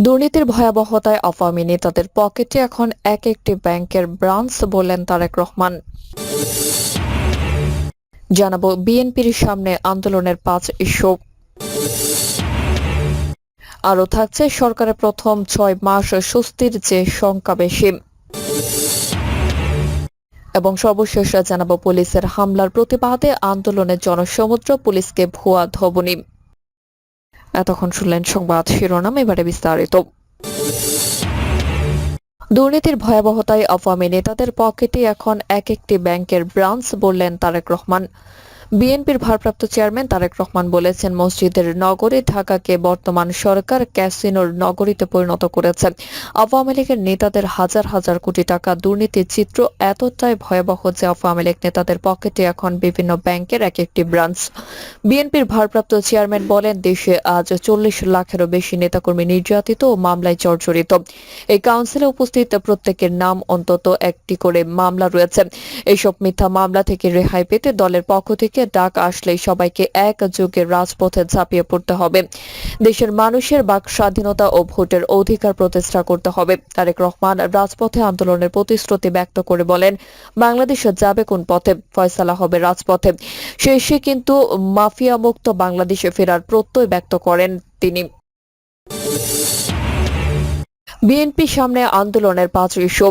দুর্নীতির ভয়াবহতায় আওয়ামী নেতাদের পকেটে এখন এক একটি ব্যাংকের ব্রাঞ্চ বললেন তারেক রহমান। জানাব বিএনপির সামনে আন্দোলনের পাঁচ ইস্যু। আরও থাকছে সরকারের প্রথম ছয় মাস স্বস্তির যে শঙ্কা বেশি। এবং সর্বশেষ জানাব পুলিশের হামলার প্রতিবাদে আন্দোলনের জনসমুদ্র, পুলিশকে ভুয়া ধবনি এতক্ষণ শুনলেন সংবাদ শিরোনাম, এবারে বিস্তারিত। দুর্নীতির ভয়াবহতায় আওয়ামী নেতাদের পকেটে এখন এক একটি ব্যাংকের ব্রাঞ্চ, বললেন তারেক রহমান। বিএনপির ভারপ্রাপ্ত চেয়ারম্যান তারেক রহমান বলেছেন, মসজিদের নগরী ঢাকাকে বর্তমান সরকার ক্যাসিনোর নগরীতে পরিণত করেছে আওয়ামী লীগের নেতাদের হাজার হাজার কোটি টাকা দুর্নীতির চিত্র এতটাই ভয়াবহ যে আওয়ামী লীগ নেতাদের পকেটে এখন বিভিন্ন ব্যাংকের এক একটি ব্রাঞ্চ। বিএনপির ভারপ্রাপ্ত চেয়ারম্যান বলেন, দেশে আজ চল্লিশ লাখেরও বেশি নেতাকর্মী নির্যাতিত ও মামলায় জর্জরিত। এই কাউন্সিলে উপস্থিত প্রত্যেকের নাম অন্তত একটি করে মামলা রয়েছে। এইসব মিথ্যা মামলা থেকে রেহাই পেতে দলের পক্ষ থেকে ডাক আসলেই সবাইকে এক যুগের রাজপথে ঝাঁপিয়ে পড়তে হবে। দেশের মানুষের বাক স্বাধীনতা ও ভোটের অধিকার প্রতিষ্ঠা করতে হবে। তারেক রহমান রাজপথে আন্দোলনের প্রতিশ্রুতি ব্যক্ত করে বলেন, বাংলাদেশ যাবে কোন পথে? ফয়সালা হবে রাজপথে। শেষে কিন্তু মাফিয়া মুক্ত বাংলাদেশে ফেরার প্রত্যয় ব্যক্ত করেন তিনি। বিএনপি সামনে আন্দোলনের পাঁচ ইস্যু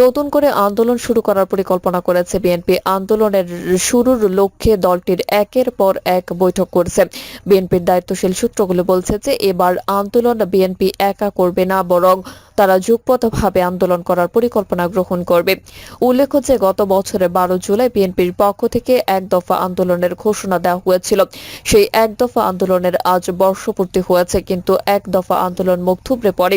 নতুন করে আন্দোলন শুরু করার পরিকল্পনা করেছে বিএনপি। আন্দোলনের শুরুর লক্ষ্যে দলটির একের পর এক বৈঠক করছে। বিএনপির দায়িত্বশীল সূত্রগুলো বলছে যে এবার আন্দোলন বিএনপি একা করবে না, বরং তারা যুগপথভাবে আন্দোলন করার পরিকল্পনা গ্রহণ করবে। উল্লেখ্য যে গত বছরের বারো জুলাই বিএনপির পক্ষ থেকে এক দফা আন্দোলনের ঘোষণা দেওয়া হয়েছিল। সেই এক দফা আন্দোলনের আজ বর্ষপূর্তি হয়েছে, কিন্তু এক দফা আন্দোলন মুখ থুবড়ে পড়ে।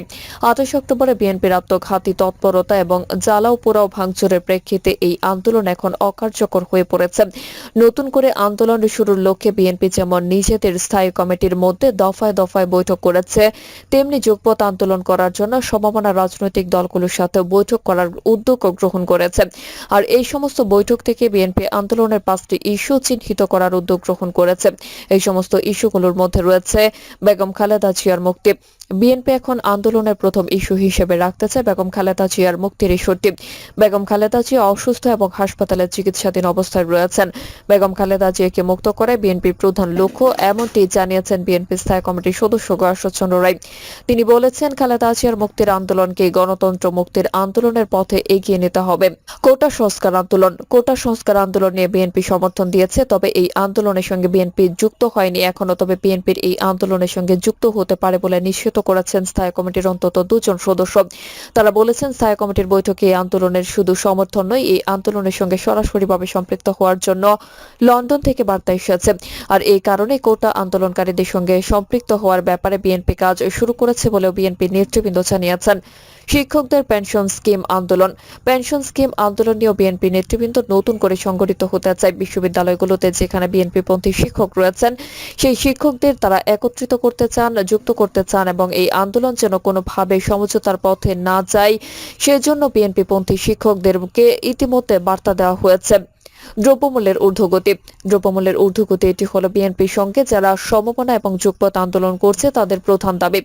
আঠাশ অক্টোবরে বিএনপির আত্মঘাতী তৎপরতা এবং জ্বালাও পোড়াও ভাঙচুরের প্রেক্ষিতে এই আন্দোলন এখন অকার্যকর হয়ে পড়েছে। নতুন করে আন্দোলন শুরুর লক্ষ্যে বিএনপি যেমন নিজেদের স্থায়ী কমিটির মধ্যে দফায় দফায় বৈঠক করেছে, তেমনি যুগপথ আন্দোলন করার জন্য সম্ভাবনা রাজনৈতিক দলগুলোর সাথে বৈঠক করার উদ্যোগ গ্রহণ করেছে। আর এই সমস্ত বৈঠক থেকে বিএনপি আন্দোলনের পাঁচটি ইস্যু চিহ্নিত করার উদ্যোগ গ্রহণ করেছে। এই সমস্ত ইস্যুগুলোর মধ্যে রয়েছে বেগম খালেদা জিয়ার মুক্তি। বিএনপি এখন আন্দোলনের প্রথম ইস্যু হিসেবে রাখতেছে বেগম খালেদা জিয়ার মুক্তির ইস্যুটি বেগম খালেদা জিয়া অসুস্থ এবং হাসপাতালে চিকিৎসাধীন অবস্থায় রয়েছেন। বেগম খালেদা জিয়াকে মুক্ত করে বিএনপির প্রধান লক্ষ্য এমনটি জানিয়েছেন বিএনপি স্থায়ী কমিটির সদস্য গয়াশ্বরচন্দ্র রায়। তিনি বলেছেন, খালেদা জিয়ার মুক্তির আন্দোলনকে গণতন্ত্র মুক্তির আন্দোলনের পথে এগিয়ে নিতে হবে। কোটা সংস্কার আন্দোলন, কোটা সংস্কার আন্দোলন নিয়ে বিএনপি সমর্থন দিয়েছে, তবে এই আন্দোলনের সঙ্গে বিএনপি যুক্ত হয়নি এখনও, তবে বিএনপির এই আন্দোলনের সঙ্গে যুক্ত হতে পারে বলে নিশ্চিত করেছেন স্থায়ী কমিটির অন্তত দুজন সদস্য। তারা বলেছেন, স্থায়ী কমিটির বৈঠকে এই আন্দোলনের শুধু সমর্থন নয়, এই আন্দোলনের সঙ্গে সরাসরিভাবে সম্পৃক্ত হওয়ার জন্য লন্ডন থেকে বার্তা এসেছে। আর এই কারণে কোটা আন্দোলনকারীদের সঙ্গে সম্পৃক্ত হওয়ার ব্যাপারে বিএনপি কাজ শুরু করেছে বলেও বিএনপি নেতৃবৃন্দ জানিয়েছেন। শিক্ষকদের পেনশন স্কিম আন্দোলন। পেনশন স্কিম আন্দোলন নিয়েও বিএনপি নেতৃবৃন্দ নতুন করে সংগঠিত হতে চায় বিশ্ববিদ্যালয়গুলোতে, যেখানে বিএনপি পন্থী শিক্ষক রয়েছেন। সেই শিক্ষকদের তারা একত্রিত করতে চান, যুক্ত করতে চান এবং এই আন্দোলন যেন কোনোভাবে সমঝোতার পথে না যায়, সেজন্য বিএনপি পন্থী শিক্ষকদেরকে ইতিমধ্যে বার্তা দেওয়া হয়েছে। দ্রব্যমূল্যের ঊর্ধ্বগতি। দ্রব্যমূল্যের ঊর্ধ্বগতি এটি হল বিএনপির সঙ্গে যারা সমমনা এবং যুগপথ আন্দোলন করছে তাদের প্রধান দাবি।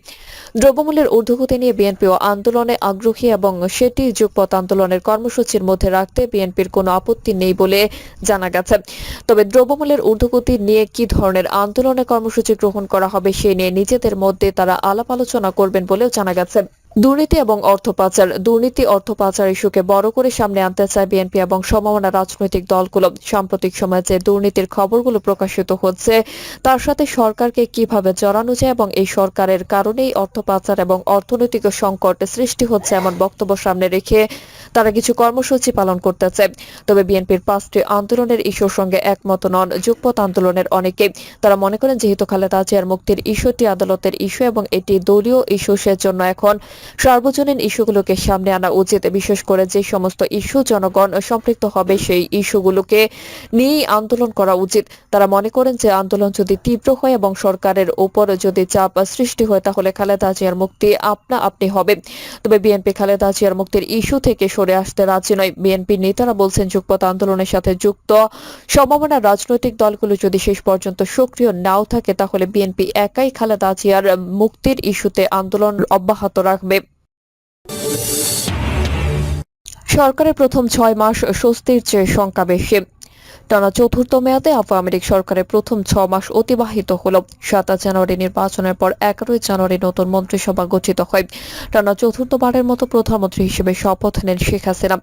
দ্রব্যমূল্যের ঊর্ধ্বগতি নিয়ে বিএনপিও আন্দোলনে আগ্রহী এবং সেটি যুগপথ আন্দোলনের কর্মসূচির মধ্যে রাখতে বিএনপির কোনো আপত্তি নেই বলে জানা গেছে। তবে দ্রব্যমূল্যের ঊর্ধ্বগতি নিয়ে কি ধরনের আন্দোলনে কর্মসূচি গ্রহণ করা হবে সে নিয়ে নিজেদের মধ্যে তারা আলাপ আলোচনা করবেন বলেও জানা গেছে। দুর্নীতি এবং অর্থ পাচার। দুর্নীতি, অর্থ পাচার ইস্যুকে বড় করে সামনে আনতে চায় বিএনপি এবং সমমনা রাজনৈতিক দলগুলো। সাম্প্রতিক সময়ে যে দুর্নীতির খবরগুলো প্রকাশিত হচ্ছে, তার সাথে সরকারকে কীভাবে জড়ানো যায় এবং এই সরকারের কারণেই অর্থ পাচার এবং অর্থনৈতিক সংকট সৃষ্টি হচ্ছে এমন বক্তব্য সামনে রেখে তারা কিছু কর্মসূচি পালন করতে চায়। তবে বিএনপির পাঁচটি আন্দোলনের ইস্যুর সঙ্গে একমত নন যুগপথ আন্দোলনের অনেকে তারা মনে করেন, যেহেতু খালেদা জিয়ার মুক্তির ইস্যুটি আদালতের ইস্যু এবং এটি দলীয় ইস্যু, সেজন্য এখন সার্বজনীন ইস্যুগুলোকে সামনে আনা উচিত। বিশেষ করে যে সমস্ত ইস্যু জনগণ সম্পৃক্ত হবে, সেই ইস্যুগুলোকে নিয়েই আন্দোলন করা উচিত। তারা মনে করেন যে আন্দোলন যদি তীব্র হয় এবং সরকারের উপর যদি চাপ সৃষ্টি হয়, তাহলে খালেদা জিয়ার মুক্তি আপনা আপনি হবে। তবে বিএনপি খালেদা জিয়ার মুক্তির ইস্যু থেকে সরে আসতে রাজি নয়। বিএনপি নেতারা বলছেন যুগপথ আন্দোলনের সাথে যুক্ত সম্ভাবনা রাজনৈতিক দলগুলো যদি শেষ পর্যন্ত সক্রিয় নাও থাকে, তাহলে বিএনপি একাই খালেদা জিয়ার মুক্তির ইস্যুতে আন্দোলন অব্যাহত রাখবে। সরকারের প্রথম ছয় মাস স্বস্তির চেয়ে শঙ্কা বেশি। টানা চতুর্থ মেয়াদে আওয়ামী লীগ সরকারের প্রথম ছ মাস অতিবাহিত হল। সাতাশ জানুয়ারি নির্বাচনের পর এগারোই জানুয়ারি নতুন মন্ত্রিসভা গঠিত হয়। টানা চতুর্থবারের মতো প্রধানমন্ত্রী হিসেবে শপথ নেন শেখ হাসিনা।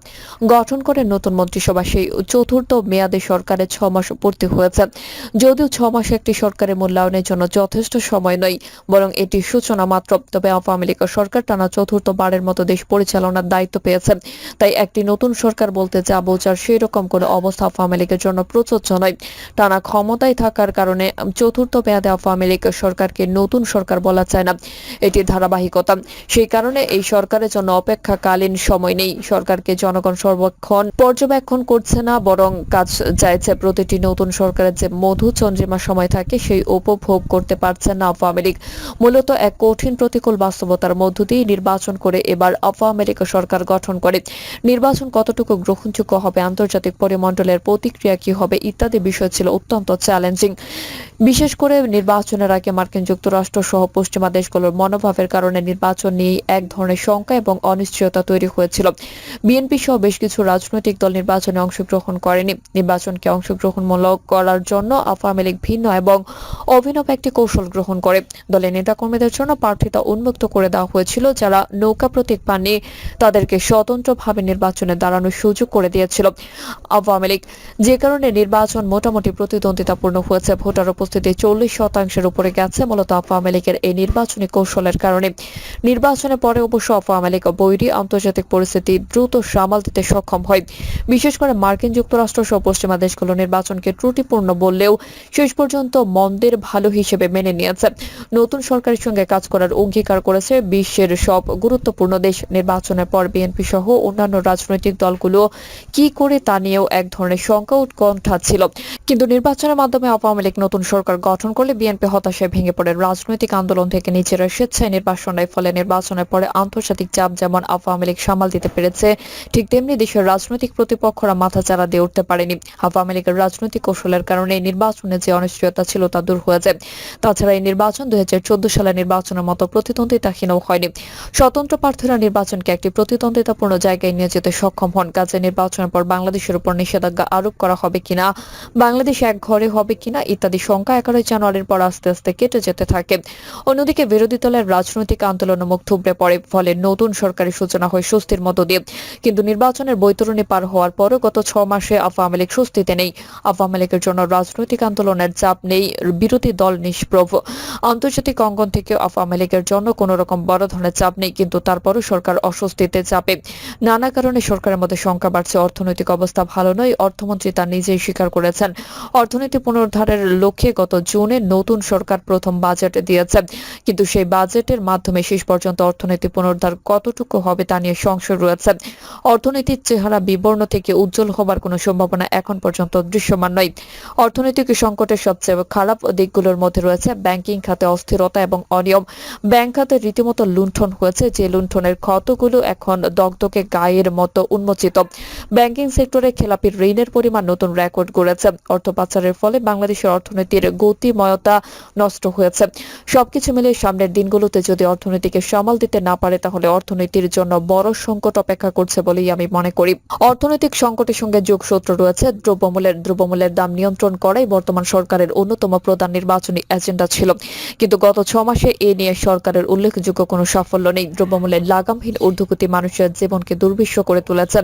গঠন করেন নতুন মন্ত্রিসভা। সেই চতুর্থ মেয়াদে সরকারের ছ মাস পূর্তি হয়েছে। যদিও ছ মাস একটি সরকারের মূল্যায়নের জন্য যথেষ্ট সময় নয়, বরং এটি সূচনা মাত্র। তবে আওয়ামী লীগ সরকার টানা চতুর্থবারের মতো দেশ পরিচালনার দায়িত্ব পেয়েছে। তাই একটি নতুন সরকার বলতে যা বোঝার সেই রকম কোনো অবস্থা আওয়ামী লীগের জন্য প্রযোজ্য নয়। টানা ক্ষমতায় থাকার কারণে চতুর্থ মেয়াদে আওয়ামী লীগ সরকারকে নতুন সরকার বলা যায় না। এটি ধারাবাহিকতা। সেই কারণে এই সরকারের জন্য অপেক্ষাকালীন সময় নেই। সরকারকে জনগণ সর্বক্ষণ পর্যবেক্ষণ করছে না, বরং কাজ চাইছে প্রতিটি নতুন সরকারের যে মধু চন্দ্রিমা সময় থাকে, সেই উপভোগ করতে পারছে না আওয়ামী লীগ। মূলত এক কঠিন প্রতিকূল বাস্তবতার মধ্য দিয়ে নির্বাচন করে এবার আওয়ামী লীগ সরকার গঠন করে। নির্বাচন কতটুকু গ্রহণযোগ্য হবে আন্তর্জাতিক পরিমণ্ডলের প্রতিক্রিয়া কি হবে ইত্যাদি বিষয় ছিল অত্যন্ত চ্যালেঞ্জিং বিশেষ করে নির্বাচনের আগে মার্কিন যুক্তরাষ্ট্র সহ পশ্চিমা দেশগুলোর মনোভাবের কারণে নির্বাচন নিয়ে এক ধরনের শঙ্কা এবং অনিশ্চয়তা তৈরি হয়েছিল। বিএনপি সহ বেশ কিছু রাজনৈতিক দল নির্বাচনে অংশগ্রহণ করেনি। নির্বাচনকে অংশগ্রহণমূলক করার জন্য আওয়ামী লীগ ভিন্ন এবং অভিনব একটি কৌশল গ্রহণ করে। দলের নেতাকর্মীদের জন্য প্রার্থিতা উন্মুক্ত করে দেওয়া হয়েছিল, যারা নৌকা প্রতীক পাননি তাদেরকে স্বতন্ত্রভাবে নির্বাচনে দাঁড়ানোর সুযোগ করে দিয়েছিল। আওয়ামী লীগ যে কারণে নির্বাচন মোটামুটি প্রতিদ্বন্দ্বিতাপূর্ণ হয়েছে, ভোটার উপস্থিতি চল্লিশ শতাংশের উপরে গেছে। মূলত আওয়ামী লীগের এই নির্বাচনী কৌশলের কারণে। নির্বাচনের পরে অবশ্য আওয়ামী লীগ বৈরী আন্তর্জাতিক পরিস্থিতি দ্রুত সামাল দিতে সক্ষম হয়। বিশেষ করে মার্কিন যুক্তরাষ্ট্র সহ পশ্চিমা দেশগুলো নির্বাচনকে ত্রুটিপূর্ণ বললেও শেষ পর্যন্ত মন্দের ভালো হিসেবে মেনে নিয়েছে। নতুন সরকারের সঙ্গে কাজ করার অঙ্গীকার করেছে বিশ্বের সব গুরুত্বপূর্ণ দেশ। নির্বাচনের পর বিএনপি সহ অন্যান্য রাজনৈতিক দলগুলো কি করে তা নিয়েও এক ধরনের শঙ্কা উৎকণ্ঠা ছিল। কিন্তু নির্বাচনের মাধ্যমে আওয়ামী লীগ নতুন সরকার গঠন করলে বিএনপি হতাশায় ভেঙে পড়ে। রাজনৈতিক আন্দোলন থেকে নিজেরা স্বেচ্ছায় নির্বাচন নেয় ফলে নির্বাচনের পরে আন্তর্জাতিক চাপ যেমন আওয়ামী লীগ সামাল দিতে পেরেছে, ঠিক তেমনি দেশের রাজনৈতিক প্রতিপক্ষরা মাথাচাড়া দিয়ে উঠতে পারেনি। আওয়ামী লীগের রাজনৈতিক কৌশলের কারণে নির্বাচনে যে অনিশ্চয়তা ছিল তা দূর হয়ে যায়। তাছাড়া এই নির্বাচন দুই হাজার চোদ্দ সালের নির্বাচনের মতো প্রতিদ্বন্দ্বিতাহীনও হয়নি। স্বতন্ত্র প্রার্থীরা নির্বাচনকে একটি প্রতিদ্বন্দ্বিতাপূর্ণ জায়গায় নিয়ে যেতে সক্ষম হন। কাজে নির্বাচনের পর বাংলাদেশের উপর নিষেধাজ্ঞা আরোপ করা হবে কিনা, বাংলাদেশ এক ঘরে হবে কিনা ইত্যাদি শঙ্কা এগারোই জানুয়ারির পর আস্তে আস্তে কেটে যেতে থাকে। অন্যদিকে বিরোধী দলের রাজনৈতিক আন্দোলনের মুখ থুবড়ে পড়ে, ফলে নতুন সরকারের সূচনা হয় স্বস্তির মধ্য দিয়ে। কিন্তু নির্বাচনের বৈতরণী পার হওয়ার পরও গত ছ মাসে আওয়ামী লীগ স্বস্তিতে নেই। আওয়ামী লীগের জন্য রাজনৈতিক আন্দোলনের চাপ নেই বিরোধী দল নিষ্প্রভ। আন্তর্জাতিক অঙ্গন থেকে আওয়ামী লীগের জন্য কোনো রকম বড় ধরনের চাপ নেই, কিন্তু তারপরও সরকার অস্বস্তিতে চাপে। নানা কারণে সরকারের মধ্যে সংখ্যা বাড়ছে, অর্থনৈতিক অবস্থা ভালো নয়, অর্থমন্ত্রী তা নিজেই স্বীকার করেছেন। অর্থনীতি পুনরুদ্ধারের লক্ষ্যে গত জুনে নতুন সরকার প্রথম বাজেট দিয়েছে। কিন্তু সেই বাজেটের মাধ্যমে শেষ পর্যন্ত অর্থনীতি পুনরুদ্ধার কতটুকু হবে তা নিয়ে সংশয় রয়েছে। অর্থনীতির চেহারা বিবর্ণ থেকে উজ্জ্বল হবার কোনো সম্ভাবনা এখন পর্যন্ত দৃশ্যমান নয়। অর্থনৈতিক সংকটের সবচেয়ে খারাপ দিকগুলোর মধ্যে রয়েছে ব্যাংকিং খাতে অস্থিরতা এবং অনিয়ম। ব্যাংক খাতে রীতিমতো লুণ্ঠন হয়েছে, যে লুণ্ঠনের ক্ষতগুলো এখন দগদগে গায়ের মতো উন্মোচিত। ব্যাংকিং সেক্টরে খেলাপি ঋণের পরিমাণ নতুন রেকর্ড গড়েছে। অর্থ পাচারের ফলে বাংলাদেশের অর্থনীতির গতিময়তা নষ্ট হয়েছে। সবকিছু মিলে সামনের দিনগুলোতে যদি অর্থনীতিকে সামাল দিতে না পারে, তাহলে অর্থনীতির জন্য বড় সংকট অপেক্ষা করছে বলেই আমি মনে করি। অর্থনৈতিক সংকটের সঙ্গে যোগসূত্র রয়েছে। দ্রব্যমূল্যের দ্রব্যমূল্যের দাম নিয়ন্ত্রণ করাই বর্তমান সরকারের অন্যতম প্রধান নির্বাচনী এজেন্ডা ছিল। কিন্তু গত ছ মাসে এ নিয়ে সরকারের উল্লেখযোগ্য কোনো সাফল্য নেই। দ্রব্যমূল্যের লাগামহীন ঊর্ধ্বগতি মানুষের জীবনকে দুর্বিষ করে তুলেছে।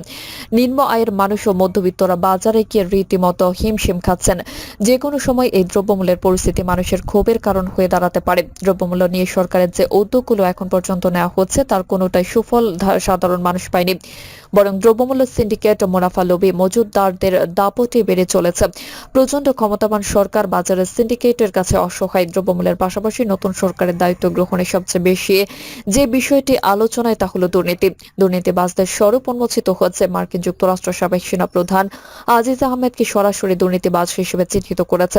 নিম্ন আয়ের মানুষ ও মধ্যবিত্তরা বাজারে গিয়ে রীতিমতো হিমশিম খাচ্ছেন। যে কোনো সময় এই দ্রব্য দ্রব্যমূল্যের পরিস্থিতি মানুষের ক্ষোভের কারণ হয়ে দাঁড়াতে পারে। দ্রব্যমূল্য নিয়ে সরকারের যে উদ্যোগগুলো এখন পর্যন্ত নেওয়া হচ্ছে, তার কোনোটাই সুফল সাধারণ মানুষ পায়নি। বরং দ্রব্যমূল্য সিন্ডিকেট মুনাফা লোভী মজুতদারদের দাপটে বেড়ে চলেছে। প্রচণ্ড ক্ষমতাবান সরকার বাজারের সিন্ডিকেটের কাছে অসহায়। দ্রব্যমূল্যের পাশাপাশি নতুন সরকারের দায়িত্ব গ্রহণে সবচেয়ে বেশি যে বিষয়টি আলোচনায় তা হলো দুর্নীতি। দুর্নীতিবাজদের স্বরূপ উন্মোচিত হচ্ছে মার্কিন যুক্তরাষ্ট্র সাবেক সেনা প্রধান আজিজ আহমেদকে সরাসরি দুর্নীতিবাজ হিসেবে চিহ্নিত করেছে।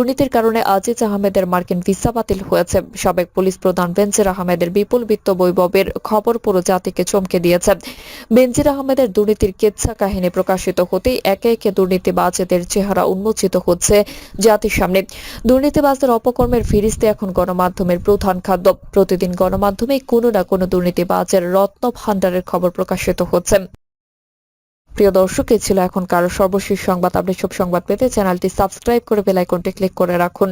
দুর্নীতির কারণে আজিজ আহমেদের মার্কিন ভিসা বাতিল হয়েছে। সাবেক পুলিশ প্রধান বেনজির আহমেদের বিপুল বিত্ত বৈভবের খবর পুরো জাতিকে চমকে দিয়েছে। বেনজির আহমেদের দুর্নীতির কেচ্ছা কাহিনী প্রকাশিত হতেই একে একে দুর্নীতিবাজদের চেহারা উন্মোচিত হচ্ছে জাতির সামনে। দুর্নীতিবাজদের অপকর্মের ফিরিস্তে এখন গণমাধ্যমের প্রধান খাদ্য। প্রতিদিন গণমাধ্যমে কোনো না কোনো দুর্নীতিবাজের রত্ন ভাণ্ডারের খবর প্রকাশিত হচ্ছে। প্রিয় দর্শক এই ছিল এখনকার সর্বশেষ সংবাদ। আপনি সব সংবাদ পেতে চ্যানেলটি সাবস্ক্রাইব করে বেল আইকনটি ক্লিক করে রাখুন।